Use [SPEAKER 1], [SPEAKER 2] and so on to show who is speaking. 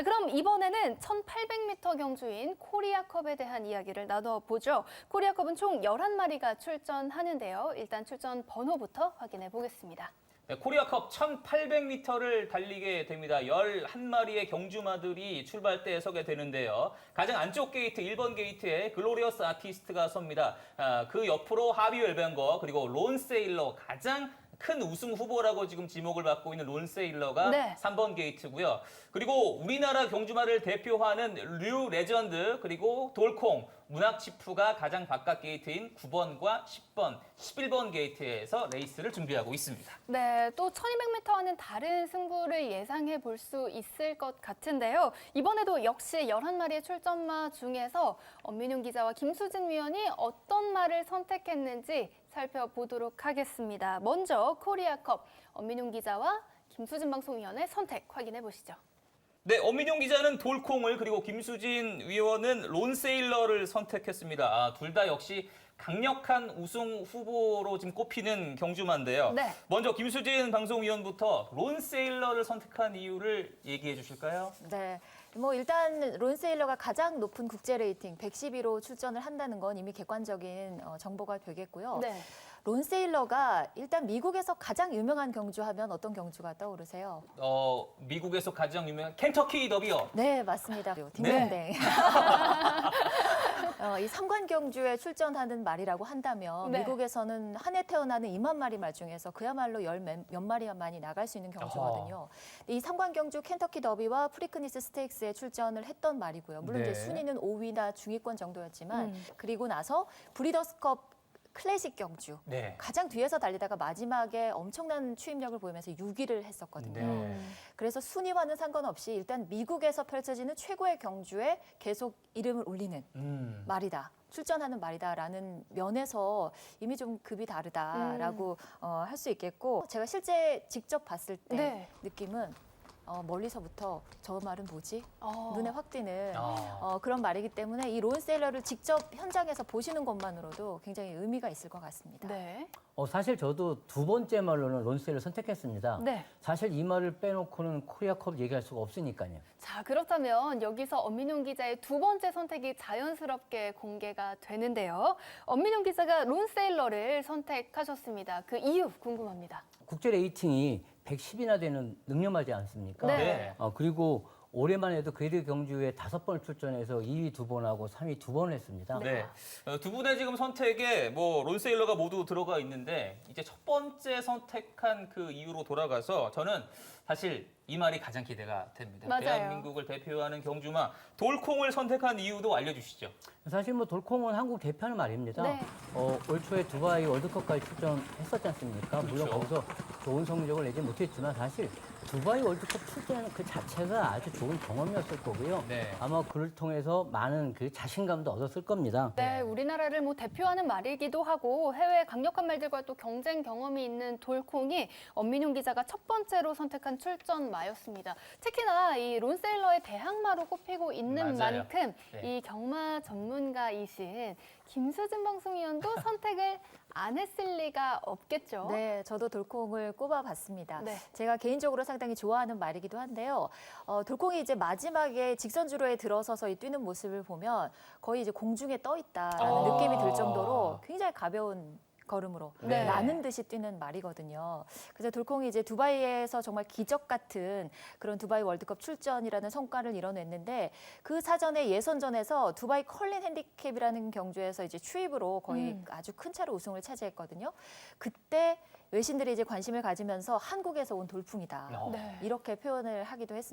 [SPEAKER 1] 자, 그럼 이번에는 1800m 경주인 코리아컵에 대한 이야기를 나눠보죠. 코리아컵은 총 11마리가 출전하는데요. 일단 출전 번호부터 확인해 보겠습니다.
[SPEAKER 2] 네, 코리아컵 1800m를 달리게 됩니다. 11마리의 경주마들이 출발대에 서게 되는데요. 가장 안쪽 게이트, 1번 게이트에 글로리어스 아티스트가 섭니다. 아, 그 옆으로 하비 웰뱅거 그리고 론 세일러 가장 큰 우승 후보라고 지금 지목을 받고 있는 론 세일러가
[SPEAKER 1] 네.
[SPEAKER 2] 3번 게이트고요. 그리고 우리나라 경주마를 대표하는 류 레전드 그리고 돌콩 문학치프가 가장 바깥 게이트인 9번과 10번, 11번 게이트에서 레이스를 준비하고 있습니다.
[SPEAKER 1] 네, 또 1200m와는 다른 승부를 예상해 볼 수 있을 것 같은데요. 이번에도 역시 11마리의 출전마 중에서 엄민용 기자와 김수진 위원이 어떤 말을 선택했는지 살펴보도록 하겠습니다. 먼저 코리아컵 엄민용 기자와 김수진 방송위원의 선택 확인해 보시죠.
[SPEAKER 2] 네, 엄민용 기자는 돌콩을 그리고 김수진 위원은 론세일러를 선택했습니다. 아, 둘 다 역시 강력한 우승 후보로 지금 꼽히는 경주마인데요.
[SPEAKER 1] 네.
[SPEAKER 2] 먼저 김수진 방송위원부터 론세일러를 선택한 이유를 얘기해 주실까요?
[SPEAKER 3] 네. 뭐 일단 론세일러가 가장 높은 국제 레이팅 112로 출전을 한다는 건 이미 객관적인 어, 정보가 되겠고요.
[SPEAKER 1] 네.
[SPEAKER 3] 론세일러가 일단 미국에서 가장 유명한 경주하면 어떤 경주가 떠오르세요?
[SPEAKER 2] 어, 미국에서 가장 유명한 켄터키 더비요.
[SPEAKER 3] 네, 맞습니다. 딩동댕. 어, 이 삼관 경주에 출전하는 말이라고 한다면
[SPEAKER 1] 네.
[SPEAKER 3] 미국에서는 한 해 태어나는 2만 마리 말 중에서 그야말로 열몇 마리만이 나갈 수 있는 경주거든요. 근데 이 삼관 경주 켄터키 더비와 프리크니스 스테이크스에 출전을 했던 말이고요. 물론
[SPEAKER 2] 네.
[SPEAKER 3] 이제 순위는 5위나 중위권 정도였지만
[SPEAKER 1] 음.
[SPEAKER 3] 그리고 나서 브리더스컵 클래식 경주
[SPEAKER 2] 네.
[SPEAKER 3] 가장 뒤에서 달리다가 마지막에 엄청난 추임력을 보이면서 6위를 했었거든요.
[SPEAKER 2] 네.
[SPEAKER 1] 음.
[SPEAKER 3] 그래서 순위와는 상관없이 일단 미국에서 펼쳐지는 최고의 경주에 계속 이름을 올리는
[SPEAKER 2] 음.
[SPEAKER 3] 말이다. 출전하는 말이다라는 면에서 이미 좀 급이 다르다라고 어, 할 수 있겠고 제가 실제 직접 봤을 때
[SPEAKER 1] 네.
[SPEAKER 3] 느낌은 어, 멀리서부터 저 말은 뭐지?
[SPEAKER 1] 어.
[SPEAKER 3] 눈에 확 띄는
[SPEAKER 2] 아.
[SPEAKER 3] 어, 그런 말이기 때문에 이 론세일러를 직접 현장에서 보시는 것만으로도 굉장히 의미가 있을 것 같습니다.
[SPEAKER 1] 네.
[SPEAKER 4] 어, 사실 저도 두 번째 말로는 론세를 선택했습니다.
[SPEAKER 1] 네.
[SPEAKER 4] 사실 이 말을 빼놓고는 코리아컵 얘기할 수가 없으니까요.
[SPEAKER 1] 자, 그렇다면 여기서 엄민용 기자의 두 번째 선택이 자연스럽게 공개가 되는데요. 엄민용 기자가 론세일러를 선택하셨습니다. 그 이유 궁금합니다.
[SPEAKER 4] 국제 레이팅이 110이나 되는 능력하지 않습니까?
[SPEAKER 1] 네.
[SPEAKER 2] 네.
[SPEAKER 4] 어, 그리고 올해만 해도 그레드 경주에 다섯 번 출전해서 2위 두 번 하고 3위 두 번 했습니다.
[SPEAKER 2] 네. 어, 두 분의 지금 선택에 뭐 론세일러가 모두 들어가 있는데 이제 첫 번째 선택한 그 이유로 돌아가서 저는 사실 이 말이 가장 기대가 됩니다.
[SPEAKER 1] 맞아요.
[SPEAKER 2] 대한민국을 대표하는 경주마 돌콩을 선택한 이유도 알려주시죠.
[SPEAKER 4] 사실 뭐 돌콩은 한국 대표하는 말입니다.
[SPEAKER 1] 네.
[SPEAKER 4] 어, 올 초에 두바이 월드컵까지 출전했었지 않습니까? 물론
[SPEAKER 2] 그렇죠.
[SPEAKER 4] 거기서 좋은 성적을 내지 못했지만 사실 두바이 월드컵 출전하는 그 자체가 아주 좋은 경험이었을 거고요.
[SPEAKER 2] 네.
[SPEAKER 4] 아마 그를 통해서 많은 그 자신감도 얻었을 겁니다.
[SPEAKER 1] 네, 우리나라를 뭐 대표하는 말이기도 하고 해외 강력한 말들과 또 경쟁 경험이 있는 돌콩이 엄민용 기자가 첫 번째로 선택한 출전 마였습니다. 특히나 이 론세일러의 대항마로 꼽히고 있는
[SPEAKER 2] 맞아요.
[SPEAKER 1] 만큼
[SPEAKER 2] 네.
[SPEAKER 1] 이 경마 전문가이신 김수진 방송위원도 선택을 안 했을 리가 없겠죠.
[SPEAKER 3] 네, 저도 돌콩을 꼽아봤습니다.
[SPEAKER 1] 네.
[SPEAKER 3] 제가 개인적으로 상당히 좋아하는 말이기도 한데요. 어, 돌콩이 이제 마지막에 직선 주로에 들어서서 이 뛰는 모습을 보면 거의 이제 공중에 떠 있다라는
[SPEAKER 2] 아.
[SPEAKER 3] 느낌이 들 정도로 굉장히 가벼운 걸음으로
[SPEAKER 1] 네.
[SPEAKER 3] 나는 듯이 뛰는 말이거든요. 그래서 돌콩이 이제 두바이에서 정말 기적 같은 그런 두바이 월드컵 출전이라는 성과를 이뤄냈는데 그 사전에 예선전에서 두바이 컬린 핸디캡이라는 경주에서 이제 추입으로 거의
[SPEAKER 1] 음.
[SPEAKER 3] 아주 큰 차로 우승을 차지했거든요. 그때 외신들이 이제 관심을 가지면서 한국에서 온 돌풍이다.
[SPEAKER 2] 어.
[SPEAKER 1] 네.
[SPEAKER 3] 이렇게 표현을 하기도 했습니다.